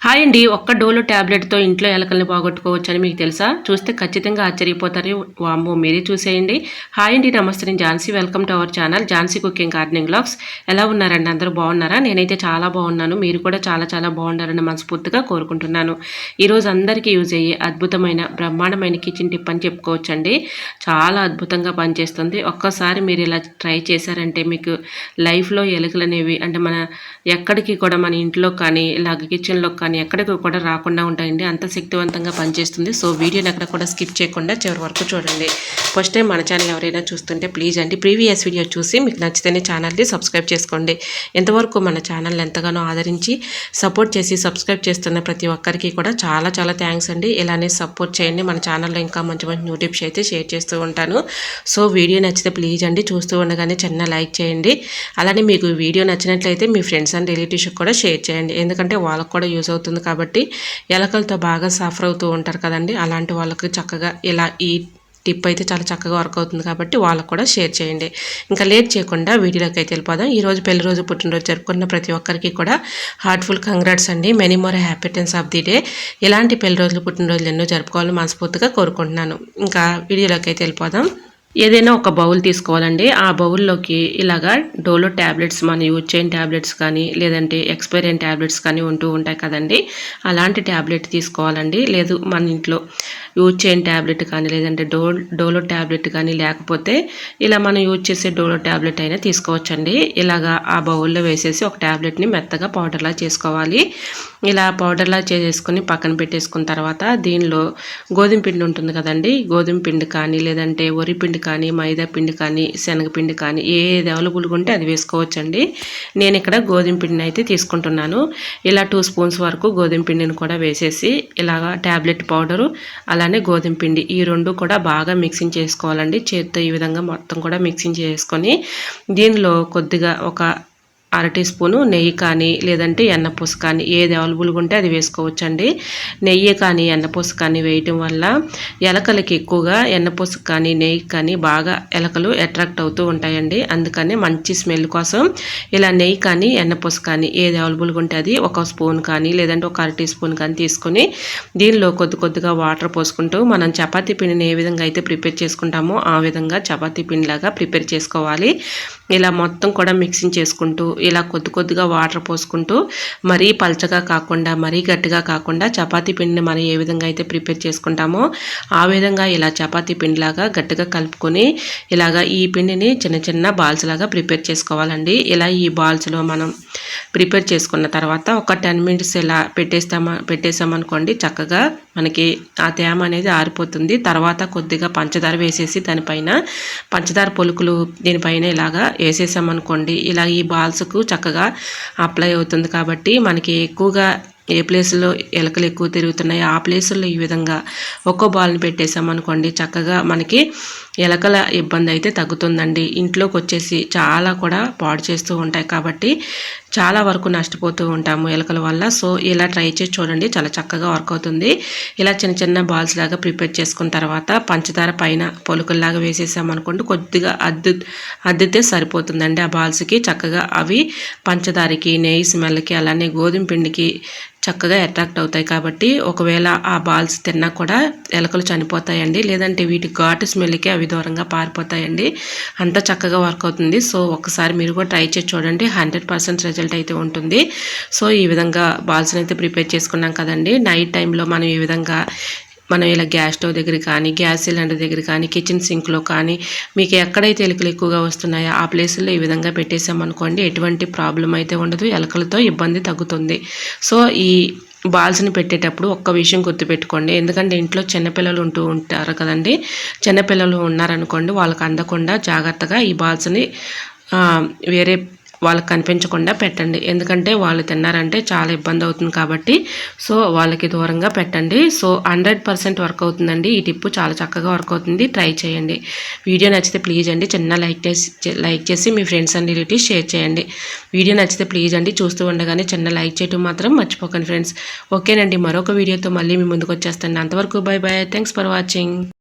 Hi అండి ఒక్క డోలో ట్యాబ్లెట్తో ఇంట్లో ఎలకల్ని పోగొట్టుకోవచ్చు అని మీకు తెలుసా? చూస్తే ఖచ్చితంగా ఆశ్చర్యపోతారు. వామ్మో మీరే చూసేయండి. హాయ్ అండి నమస్తే. నేను Jhansi. Welcome to our channel Jhansi cooking gardening blogs ఎలా ఉన్నారండి? అందరూ బాగున్నారా? నేనైతే చాలా బాగున్నాను. మీరు కూడా చాలా చాలా బాగున్నారని మనస్ఫూర్తిగా కోరుకుంటున్నాను. ఈరోజు అందరికీ యూజ్ అయ్యే అద్భుతమైన బ్రహ్మాండమైన కిచెన్ టిప్ అని చెప్పుకోవచ్చండి. చాలా అద్భుతంగా పనిచేస్తుంది. ఒక్కసారి మీరు ఇలా ట్రై చేశారంటే మీకు లైఫ్లో ఎలుకలు అనేవి అంటే మన ఎక్కడికి కూడా మన ఇంట్లో కానీ ఇలాగ కిచెన్లో కానీ కానీ ఎక్కడికి కూడా రాకుండా ఉంటాయండి. అంత శక్తివంతంగా పనిచేస్తుంది. సో వీడియోని ఎక్కడ కూడా స్కిప్ చేయకుండా చివరి వరకు చూడండి. ఫస్ట్ టైం మన ఛానల్ ఎవరైనా చూస్తుంటే ప్లీజ్ అండి ప్రీవియస్ వీడియో చూసి మీకు నచ్చితేనే ఛానల్ని సబ్స్క్రైబ్ చేసుకోండి. ఎంతవరకు మన ఛానల్ ఎంతగానో ఆదరించి సపోర్ట్ చేసి సబ్స్క్రైబ్ చేస్తున్న ప్రతి ఒక్కరికి కూడా చాలా చాలా థ్యాంక్స్ అండి. ఇలానే సపోర్ట్ చేయండి. మన ఛానల్లో ఇంకా మంచి మంచి న్యూటిప్స్ అయితే షేర్ చేస్తూ ఉంటాను. సో వీడియో నచ్చితే ప్లీజ్ అండి చూస్తూ ఉండగానే చిన్న లైక్ చేయండి. అలానే మీకు వీడియో నచ్చినట్లయితే మీ ఫ్రెండ్స్ అండ్ రిలేటివ్స్కి కూడా షేర్ చేయండి. ఎందుకంటే వాళ్ళకు కూడా యూజ్ అవుతుంది కాబట్టి ఎలకలతో బాగా సఫర్ అవుతూ ఉంటారు కదండి. అలాంటి వాళ్ళకి చక్కగా ఇలా ఈ టిప్ అయితే చాలా చక్కగా వర్క్ అవుతుంది కాబట్టి వాళ్ళకు కూడా షేర్ చేయండి. ఇంకా లేట్ చేయకుండా వీడియోలోకి అయితే వెళ్ళిపోదాం. ఈరోజు పెళ్ళి రోజు పుట్టినరోజు జరుపుకున్న ప్రతి ఒక్కరికి కూడా హార్ట్ఫుల్ కంగ్రాట్స్ అండి. Many more happy returns of the day. ఇలాంటి పెళ్ళి రోజులు పుట్టినరోజులు ఎన్నో జరుపుకోవాలని మనస్ఫూర్తిగా కోరుకుంటున్నాను. ఇంకా వీడియోలోకి అయితే వెళ్ళిపోదాం. ఏదైనా ఒక బౌల్ తీసుకోవాలండి. ఆ బౌల్లోకి ఇలాగా డోలో ట్యాబ్లెట్స్ మన యూజ్ చేయని ట్యాబ్లెట్స్ కానీ లేదంటే ఎక్స్పైర్ అయిన ట్యాబ్లెట్స్ కానీ ఉంటూ ఉంటాయి కదండి. అలాంటి ట్యాబ్లెట్ తీసుకోవాలండి. లేదు మన ఇంట్లో యూజ్ చేయని ట్యాబ్లెట్ కానీ లేదంటే డో డోలో ట్యాబ్లెట్ కానీ లేకపోతే ఇలా మనం యూజ్ చేసే డోలో ట్యాబ్లెట్ అయినా తీసుకోవచ్చండి. ఇలాగా ఆ బౌల్లో వేసేసి ఒక ట్యాబ్లెట్ని మెత్తగా పౌడర్లా చేసుకోవాలి. ఇలా పౌడర్లా చేసేసుకొని పక్కన పెట్టేసుకున్న తర్వాత దీనిలో గోధుమ పిండి ఉంటుంది కదండి. గోధుమ పిండి కానీ లేదంటే వరి పిండి కానీ మైదా పిండి కానీ శనగపిండి కానీ ఏది అవైలబుల్గా ఉంటే అది వేసుకోవచ్చండి. నేను ఇక్కడ గోధుమ పిండిని అయితే తీసుకుంటున్నాను. ఇలా టూ స్పూన్స్ వరకు గోధుమ పిండిని కూడా వేసేసి ఇలాగా ట్యాబ్లెట్ పౌడరు అలానే గోధుమ పిండి ఈ రెండు కూడా బాగా మిక్సింగ్ చేసుకోవాలండి. చేత్తో ఈ విధంగా మొత్తం కూడా మిక్సింగ్ చేసుకొని దీనిలో కొద్దిగా ఒక అర టీ స్పూను నెయ్యి కానీ లేదంటే ఎన్నపూస కానీ ఏది అవైలబుల్గా ఉంటే అది వేసుకోవచ్చండి. నెయ్యి కానీ ఎన్నపూస కానీ వేయటం వల్ల ఎలకలకి ఎక్కువగా ఎన్నపూస కానీ నెయ్యి కానీ బాగా ఎలకలు అట్రాక్ట్ అవుతూ ఉంటాయండి. అందుకని మంచి స్మెల్ కోసం ఇలా నెయ్యి కానీ ఎన్నపూస కానీ ఏది అవైలబుల్గా ఉంటే అది ఒక స్పూన్ కానీ లేదంటే ఒక అర టీ స్పూన్ కానీ తీసుకొని దీనిలో కొద్ది కొద్దిగా వాటర్ పోసుకుంటూ మనం చపాతీ పిండిని ఏ విధంగా అయితే ప్రిపేర్ చేసుకుంటామో ఆ విధంగా చపాతీ పిండిలాగా ప్రిపేర్ చేసుకోవాలి. ఇలా మొత్తం కూడా మిక్సింగ్ చేసుకుంటూ ఇలా కొద్ది కొద్దిగా వాటర్ పోసుకుంటూ మరీ పల్చగా కాకుండా మరీ గట్టిగా కాకుండా చపాతీ పిండిని మనం ఏ విధంగా అయితే ప్రిపేర్ చేసుకుంటామో ఆ విధంగా ఇలా చపాతీ పిండిలాగా గట్టిగా కలుపుకొని ఇలాగా ఈ పిండిని చిన్న చిన్న బాల్స్ లాగా ప్రిపేర్ చేసుకోవాలండి. ఇలా ఈ బాల్స్లో మనం ప్రిపేర్ చేసుకున్న తర్వాత ఒక టెన్ మినిట్స్ ఇలా పెట్టేస్తామా పెట్టేసామనుకోండి చక్కగా మనకి ఆ తేమ అనేది ఆరిపోతుంది. తర్వాత కొద్దిగా పంచదార వేసేసి దానిపైన పంచదార పొలుకులు దీనిపైన ఇలాగా వేసేసామనుకోండి ఇలా ఈ బాల్స్కు చక్కగా అప్లై అవుతుంది కాబట్టి మనకి ఎక్కువగా ఏ ప్లేస్లో ఎలకలు ఎక్కువ తిరుగుతున్నాయో ఆ ప్లేసుల్లో ఈ విధంగా ఒక్కో బాల్ని పెట్టేసామనుకోండి చక్కగా మనకి ఎలకల ఇబ్బంది అయితే తగ్గుతుందండి. ఇంట్లోకి వచ్చేసి చాలా కూడా పాడు చేస్తూ ఉంటాయి కాబట్టి చాలా వరకు నష్టపోతూ ఉంటాము ఎలకల వల్ల. సో ఇలా ట్రై చేసి చూడండి. చాలా చక్కగా వర్క్ అవుతుంది. ఇలా చిన్న చిన్న బాల్స్ లాగా ప్రిపేర్ చేసుకున్న తర్వాత పంచదార పైన పొలుకల్లాగా వేసేసామనుకోండి కొద్దిగా అద్దు అద్దితే సరిపోతుందండి ఆ బాల్స్కి. చక్కగా అవి పంచదారకి నెయ్యి స్మెల్కి అలానే గోధుమ పిండికి చక్కగా అట్రాక్ట్ అవుతాయి కాబట్టి ఒకవేళ ఆ బాల్స్ తిన్నా కూడా ఎలకలు చనిపోతాయండి. లేదంటే వీటి ఘాటు స్మెల్కి అవి దూరంగా పారిపోతాయండి. అంత చక్కగా వర్క్ అవుతుంది. సో ఒకసారి మీరు కూడా ట్రై చేసి చూడండి. హండ్రెడ్ పర్సెంట్ రిజల్ట్ అయితే ఉంటుంది. సో ఈ విధంగా బాల్స్ని అయితే ప్రిపేర్ చేసుకున్నాం కదండి. నైట్ టైంలో మనం ఈ విధంగా మనం ఇలా గ్యాస్ స్టవ్ దగ్గర కానీ గ్యాస్ సిలిండర్ దగ్గర కానీ కిచెన్ సింక్లో కానీ మీకు ఎక్కడైతే ఎలుకలు ఎక్కువగా వస్తున్నాయో ఆ ప్లేసుల్లో ఈ విధంగా పెట్టేసామనుకోండి ఎటువంటి ప్రాబ్లం అయితే ఉండదు ఎలుకలతో ఇబ్బంది తగ్గుతుంది. సో ఈ బాల్స్ని పెట్టేటప్పుడు ఒక్క విషయం గుర్తుపెట్టుకోండి. ఎందుకంటే ఇంట్లో చిన్నపిల్లలు ఉంటూ ఉంటారు కదండి. చిన్నపిల్లలు ఉన్నారనుకోండి వాళ్ళకి అందకుండా జాగ్రత్తగా ఈ బాల్స్ని వేరే వాళ్ళకి కనిపించకుండా పెట్టండి. ఎందుకంటే వాళ్ళు తిన్నారంటే చాలా ఇబ్బంది అవుతుంది కాబట్టి సో వాళ్ళకి దూరంగా పెట్టండి. సో హండ్రెడ్ పర్సెంట్ వర్క్ అవుతుందండి. ఈ టిప్పు చాలా చక్కగా వర్క్ అవుతుంది. ట్రై చేయండి. వీడియో నచ్చితే ప్లీజ్ అండి చిన్న లైక్ చేసి లైక్ చేసి మీ ఫ్రెండ్స్ అండ్ రిలేటివ్స్ షేర్ చేయండి. వీడియో నచ్చితే ప్లీజ్ అండి చూస్తూ ఉండగానే చిన్న లైక్ చేయటం మాత్రం మర్చిపోకండి ఫ్రెండ్స్ ఓకేనండి మరొక వీడియోతో మళ్ళీ మీ ముందుకు వచ్చేస్తాను. అంతవరకు bye bye thanks for watching